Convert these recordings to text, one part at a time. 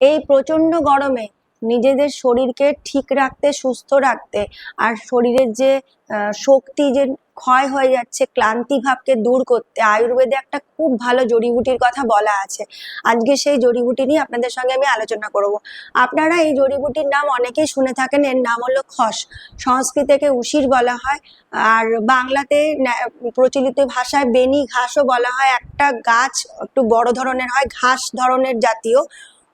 এই প্রচণ্ড গরমে নিজেদের শরীরকে ঠিক রাখতে, সুস্থ রাখতে আর শরীরের যে শক্তি যে ক্ষয় হয়ে যাচ্ছে, ক্লান্তি ভাবকে দূর করতে আয়ুর্বেদে একটা খুব ভালো জড়িবুটির কথা বলা আছে। আজকে সেই জড়িবুটি নিয়ে আপনাদের সঙ্গে আমি আলোচনা করব। আপনারা এই জড়িবুটির নাম অনেকেই শুনে থাকেন, এর নাম হলো খস। সংস্কৃতকে উশির বলা হয় আর বাংলাতে প্রচলিত ভাষায় বেনি ঘাসও বলা হয়। একটা গাছ একটু বড় ধরনের হয়, ঘাস ধরনের জাতীয়।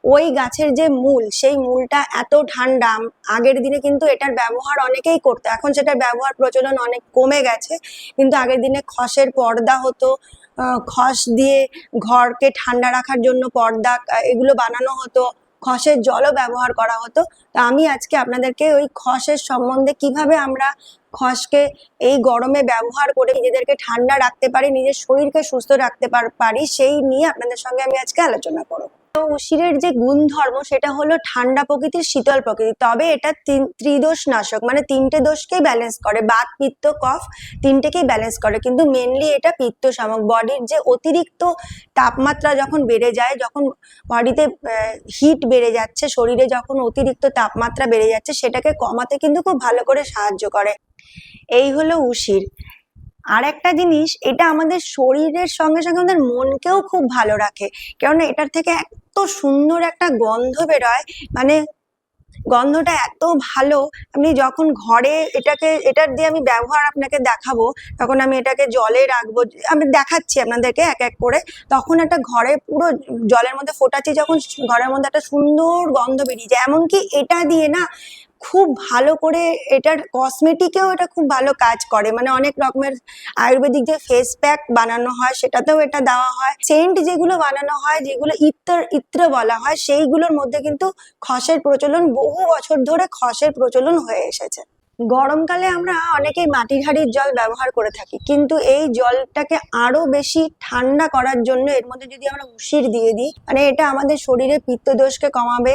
ওই গাছের যে মূল, সেই মূলটা এত ঠান্ডা, আগের দিনে কিন্তু এটার ব্যবহার অনেকেই করতো, এখন সেটার ব্যবহার প্রচলন অনেক কমে গেছে, কিন্তু আগের দিনে খসের পর্দা হতো খস দিয়ে ঘরকে ঠান্ডা রাখার জন্য পর্দা এগুলো বানানো হতো, খসের জলও ব্যবহার করা হতো, তা আমি আজকে আপনাদেরকে ওই খসের সম্বন্ধে কীভাবে আমরা খসকে এই গরমে ব্যবহার করে নিজেদেরকে ঠান্ডা রাখতে পারি, নিজের শরীরকে সুস্থ রাখতে পার- সেই নিয়ে আপনাদের সঙ্গে আমি আজকে আলোচনা করব। উশিরের যে গুণধর্ম সেটা হলো ঠান্ডা প্রকৃতির শীতল প্রকৃতি। তবে এটা ত্রিদোষ নাশক মানে তিনটে দোষকেই ব্যালেন্স করে। বাত, পিত্ত, কফ তিনটেকেই ব্যালেন্স করে। কিন্তু মেনলি এটা পিত্ত শামক বডির যে অতিরিক্ত তাপমাত্রা যখন বেড়ে যায়, যখন বডিতে হিট বেড়ে যাচ্ছে, শরীরে যখন অতিরিক্ত তাপমাত্রা বেড়ে যাচ্ছে, সেটাকে কমাতে কিন্তু খুব ভালো করে সাহায্য করে। এই হলো উশির। আর একটা জিনিস, এটা আমাদের শরীরের সঙ্গে সঙ্গে আমাদের মনকেও খুব ভালো রাখে। কেননা এটার থেকে এত সুন্দর একটা গন্ধ বেরোয় মানে গন্ধটা এত ভালো, আপনি যখন ঘরে এটাকে, এটার দিয়ে আমি ব্যবহার আপনাকে দেখাবো, তখন আমি এটাকে জলে রাখব, আমি দেখাচ্ছি আপনাদেরকে এক এক করে, তখন একটা ঘরে পুরো জলের মধ্যে ফোটাচ্ছি, যখন ঘরের মধ্যে একটা সুন্দর গন্ধ বেরিয়ে যায়। এমনকি এটা দিয়ে না খুব ভালো করে এটার কসমেটিকেও এটা খুব ভালো কাজ করে। মানে অনেক রকমের আয়ুর্বেদিক যে ফেস প্যাক বানানো হয়, সেটাতেও এটা দেওয়া হয়। সেন্ট যেগুলো বানানো হয়, যেগুলো ইত্তর, ইত্র বলা হয়, সেইগুলোর মধ্যে কিন্তু খসের প্রচলন বহু বছর ধরে খসের প্রচলন হয়ে এসেছে। গরমকালে আমরা অনেকেই মাটির হাড়ির জল ব্যবহার করে থাকি, কিন্তু এই জলটাকে আরও বেশি ঠান্ডা করার জন্য এর মধ্যে যদি আমরা উশির দিয়ে দিই মানে এটা আমাদের শরীরে পিত্তদোষকে কমাবে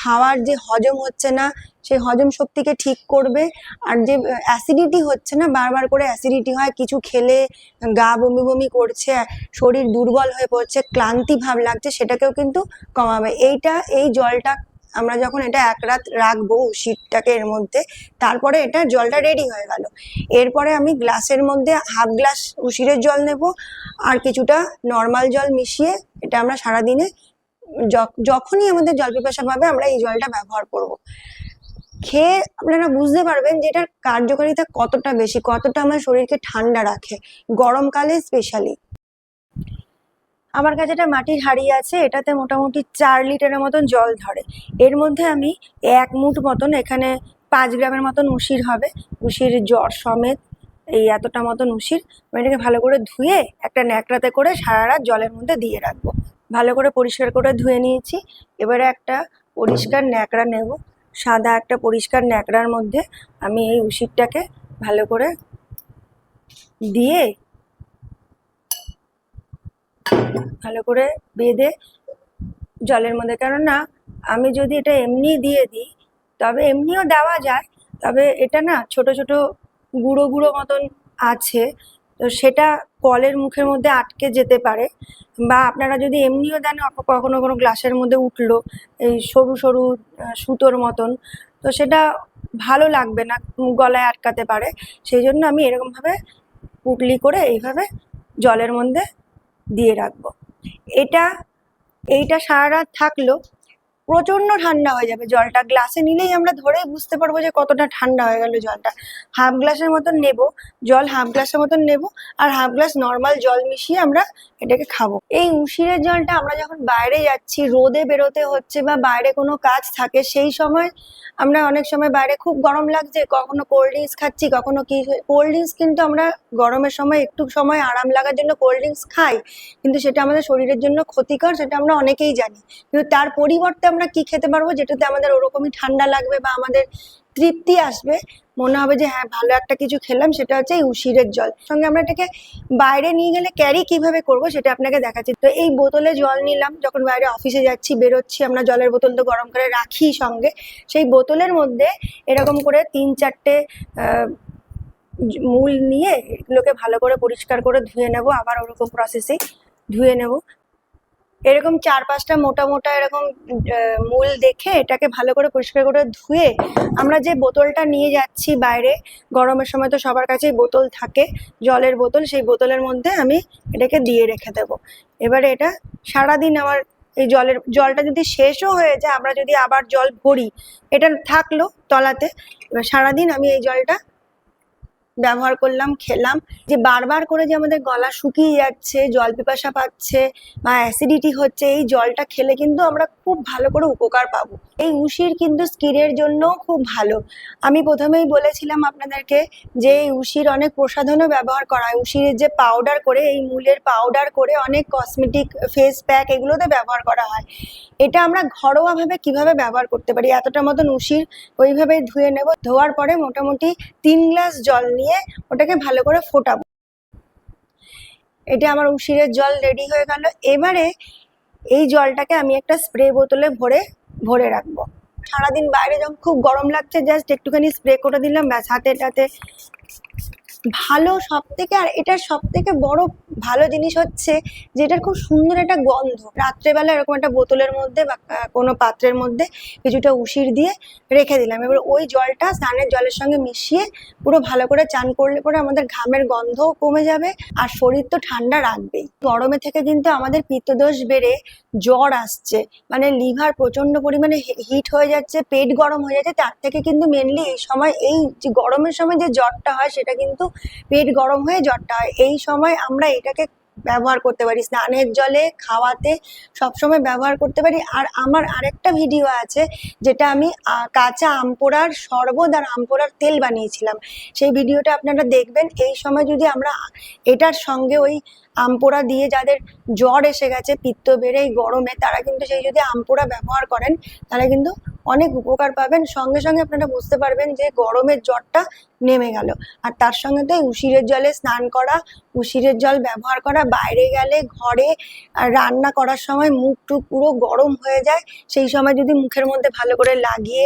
খাওয়ার যে হজম হচ্ছে না, সেই হজম শক্তিকে ঠিক করবে। আর যে অ্যাসিডিটি হচ্ছে না, বারবার করে অ্যাসিডিটি হয়, কিছু খেলে গা বমি বমি করছে, শরীর দুর্বল হয়ে পড়ছে, ক্লান্তি ভাব লাগছে, সেটাকেও কিন্তু কমাবে। এইটা, এই জলটা আমরা যখন এটা এক রাত রাখব শীতটাকে এর মধ্যে, তারপরে এটা জলটা রেডি হয়ে গেল। এরপরে আমি গ্লাসের মধ্যে হাফ গ্লাস উশিরের জল নেব, আর কিছুটা নর্মাল জল মিশিয়ে, এটা আমরা সারাদিনে যখনই আমাদের জল পিপাসা পাবে আমরা এই জলটা ব্যবহার করব। খেয়ে আপনারা বুঝতে পারবেন যে এটার কার্যকারিতা কতটা বেশি, কতটা আমার শরীরকে ঠান্ডা রাখে। গরমকালে স্পেশালি আমার কাছে একটা মাটির হাড়ি আছে, এটাতে মোটামুটি চার লিটারের মতন জল ধরে। এর মধ্যে আমি এক মুঠ মতন এখানে পাঁচ গ্রামের মতন উশির হবে। উশির জ্বর সমেত এই এতটা মতন উশির এটাকে ভালো করে ধুয়ে একটা ন্যাকড়াতে করে সারা রাত জলের মধ্যে দিয়ে রাখব। ভালো করে পরিষ্কার করে ধুয়ে নিয়েছি। এবারে একটা পরিষ্কার ন্যাকড়া নেব। সাদা একটা পরিষ্কার ন্যাকড়ার মধ্যে আমি এই উশিরটাকে ভালো করে দিয়ে ভালো করে বেঁধে জলের মধ্যে। কেননা আমি যদি এটা এমনি দিয়ে দিই, তবে এমনিও দেওয়া যায়, তবে এটা না ছোট ছোট গুঁড়ো গুঁড়ো মতন আছে। তো সেটা কলের মুখের মধ্যে আটকে যেতে পারে। বা আপনারা যদি এমনিও দেন কখনো কোনো গ্লাসের মধ্যে উঠল, এই সরু সরু সুতোর মতন, তো সেটা ভালো লাগবে না, গলায় আটকাতে পারে। সেই জন্য আমি এরকমভাবে পুটলি করে এইভাবে জলের মধ্যে দিয়ে রাখব। এটা, এইটা সারা রাত থাকল প্রচণ্ড ঠান্ডা হয়ে যাবে জলটা। গ্লাসে নিলেই আমরা ধরেই বুঝতে পারব যে কতটা ঠান্ডা হয়ে গেল জলটা। হাফ গ্লাসের মতন নেব, জল হাফ গ্লাসের মতন নেব আর হাফ গ্লাস নর্মাল জল মিশিয়ে আমরা এটাকে খাব। এই উশিরের জলটা আমরা যখন বাইরে যাচ্ছি, রোদে বেরোতে হচ্ছে বা বাইরে কোনো কাজ থাকে, সেই সময় আমরা অনেক সময় বাইরে খুব গরম লাগছে, কখনো কোল্ড ড্রিঙ্কস খাচ্ছি, কখনো কি কোল্ড ড্রিঙ্কস কিন্তু আমরা গরমের সময় একটু সময় আরাম লাগার জন্য কোল্ড ড্রিঙ্কস খাই। কিন্তু সেটা আমাদের শরীরের জন্য ক্ষতিকর, সেটা আমরা অনেকেই জানি। কিন্তু তার পরিবর্তে আমরা কি খেতে পারব যেটাতে আমাদের ওরকমই ঠান্ডা লাগবে বা আমাদের তৃপ্তি আসবে? মনে হবে যে হ্যাঁ ভালো একটা কিছু খেলাম, সেটা হচ্ছে এই উশিরের জল। সঙ্গে আমরা এটাকে বাইরে নিয়ে গেলে ক্যারি কীভাবে করব সেটা আপনাকে দেখাচ্ছি। তো এই বোতলে জল নিলাম, যখন বাইরে অফিসে যাচ্ছি, বেরোচ্ছি, আমরা জলের বোতল তো গরম করে রাখি সঙ্গে। সেই বোতলের মধ্যে এরকম করে তিন চারটে মূল নিয়ে এগুলোকে ভালো করে পরিষ্কার করে ধুয়ে নেব। আবার ওরকম প্রসেসে ধুয়ে নেব। এরকম চার পাঁচটা মোটা মোটা এরকম মূল দেখে এটাকে ভালো করে পরিষ্কার করে ধুয়ে আমরা যে বোতলটা নিয়ে যাচ্ছি বাইরে, গরমের সময় তো সবার কাছেই বোতল থাকে, জলের বোতল, সেই বোতলের মধ্যে আমি এটাকে দিয়ে রেখে দেব। এবারে এটা সারাদিন আমার এই জলের, জলটা যদি শেষও হয়ে যায়, আমরা যদি আবার জল ভরি, এটা থাকল তলাতে, এবার সারাদিন আমি এই জলটা ব্যবহার করলাম, খেলাম। যে বারবার করে যে আমাদের গলা শুকিয়ে যাচ্ছে, জল পিপাসা পাচ্ছে বা অ্যাসিডিটি হচ্ছে, এই জলটা খেলে কিন্তু আমরা খুব ভালো করে উপকার পাবো। এই উশির কিন্তু স্কিনের জন্য খুব ভালো। আমি প্রথমেই বলেছিলাম আপনাদেরকে যে এই উশির অনেক প্রসাধনও ব্যবহার করা হয়। উশিরের যে পাউডার করে, এই মূলের পাউডার করে অনেক কসমেটিক ফেস প্যাক এগুলোতে ব্যবহার করা হয়। এটা আমরা ঘরোয়াভাবে কীভাবে ব্যবহার করতে পারি? এতটা মতন উশির ওইভাবে ধুয়ে নেব। ধোয়ার পরে মোটামুটি তিন গ্লাস জল নিয়ে ওটাকে ভালো করে ফোটাবো। এটা আমার উশিরের জল রেডি হয়ে গেল। এবারে এই জলটাকে আমি একটা স্প্রে বোতলে ভরে ভরে রাখব। সারাদিন বাইরে যখন খুব গরম লাগছে জাস্ট একটুখানি স্প্রে করে দিলাম, ব্যাস হাতে টাতে ভালো সব থেকে আর এটার সব থেকে বড় ভালো জিনিস হচ্ছে যে এটার খুব সুন্দর একটা গন্ধ। রাত্রেবেলা এরকম একটা বোতলের মধ্যে বা কোনো পাত্রের মধ্যে কিছুটা উশির দিয়ে রেখে দিলাম। এবার ওই জলটা স্নানের জলের সঙ্গে মিশিয়ে পুরো ভালো করে চান করলে পরে আমাদের ঘামের গন্ধও কমে যাবে আর শরীর তো ঠান্ডা রাখবেই। গরমে থেকে কিন্তু আমাদের পিত্তদোষ বেড়ে জ্বর আসছে। মানে লিভার প্রচণ্ড পরিমাণে হিট হয়ে যাচ্ছে, পেট গরম হয়ে যাচ্ছে। তার থেকে কিন্তু মেনলি এই সময়, এই যে গরমের সময় যে জ্বরটা হয় সেটা কিন্তু পেট গরম হয়ে জ্বরটা হয়। এই সময় আমরা এটাকে ব্যবহার করতে পারি। স্নানের জলে, খাওয়াতে সবসময় ব্যবহার করতে পারি। আর আমার আরেকটা ভিডিও আছে যেটা আমি কাঁচা আমপোড়ার শরবত আর আমপোড়ার তেল বানিয়েছিলাম। সেই ভিডিওটা আপনারা দেখবেন। এই সময় যদি আমরা এটার সঙ্গে ওই আমপোড়া দিয়ে যাদের জ্বর এসে গেছে, পিত্ত বেড়ে এই গরমে, তারা কিন্তু সেই যদি আমপোড়া ব্যবহার করেন তাহলে কিন্তু অনেক উপকার পাবেন। সঙ্গে সঙ্গে আপনারা বুঝতে পারবেন যে গরমের জ্বরটা নেমে গেল। আর তার সঙ্গে তো উশিরের জলে স্নান করা, উশিরের জল ব্যবহার করা, বাইরে গেলে ঘরে রান্না করার সময় মুখ টুক পুরো গরম হয়ে যায়। সেই সময় যদি মুখের মধ্যে ভালো করে লাগিয়ে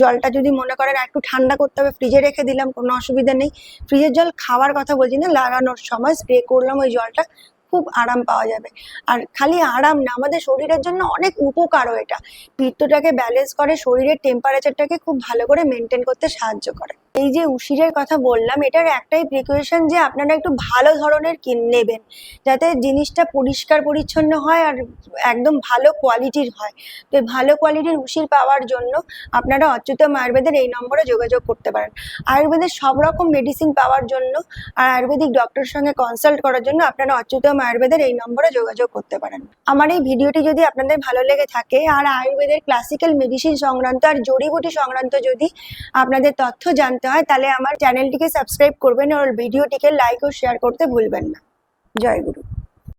জলটা যদি মনে করেন একটু ঠান্ডা করতে হবে, ফ্রিজে রেখে দিলাম, কোনো অসুবিধা নেই। ফ্রিজের জল খাওয়ার কথা বলছি না, লাগানোর সময় স্প্রে করলাম ওই জলটা খুব আরাম পাওয়া যাবে। আর খালি আরাম না, আমাদের শরীরের জন্য অনেক উপকারও এটা। পিত্তটাকে ব্যালেন্স করে, শরীরের টেম্পারেচারটাকে খুব ভালো করে মেনটেন করতে সাহায্য করে। এই যে উশিরের কথা বললাম, এটার একটাই প্রিকশন যে আপনারা একটু ভালো ধরনের কিন নেবেন, যাতে জিনিসটা পরিষ্কার পরিচ্ছন্ন হয় আর একদম ভালো কোয়ালিটির হয়। তো ভালো কোয়ালিটির উশির পাওয়ার জন্য আপনারা অচ্যুতম আয়ুর্বেদের এই নম্বরে যোগাযোগ করতে পারেন। আয়ুর্বেদের সব রকম মেডিসিন পাওয়ার জন্য আর আয়ুর্বেদিক ডক্টরের সঙ্গে কনসাল্ট করার জন্য আপনারা অচ্যুতম আয়ুর্বেদের এই নম্বরে যোগাযোগ করতে পারেন। আমার এই ভিডিওটি যদি আপনাদের ভালো লেগে থাকে আর আয়ুর্বেদের ক্লাসিক্যাল মেডিসিন সংক্রান্ত আর জড়িবুটি সংক্রান্ত যদি আপনাদের তথ্য জানতে হয়, তাহলে আমার চ্যানেলটিকে সাবস্ক্রাইব করবেন আর ভিডিওটিকে লাইক ও শেয়ার করতে ভুলবেন না। জয় গুরু।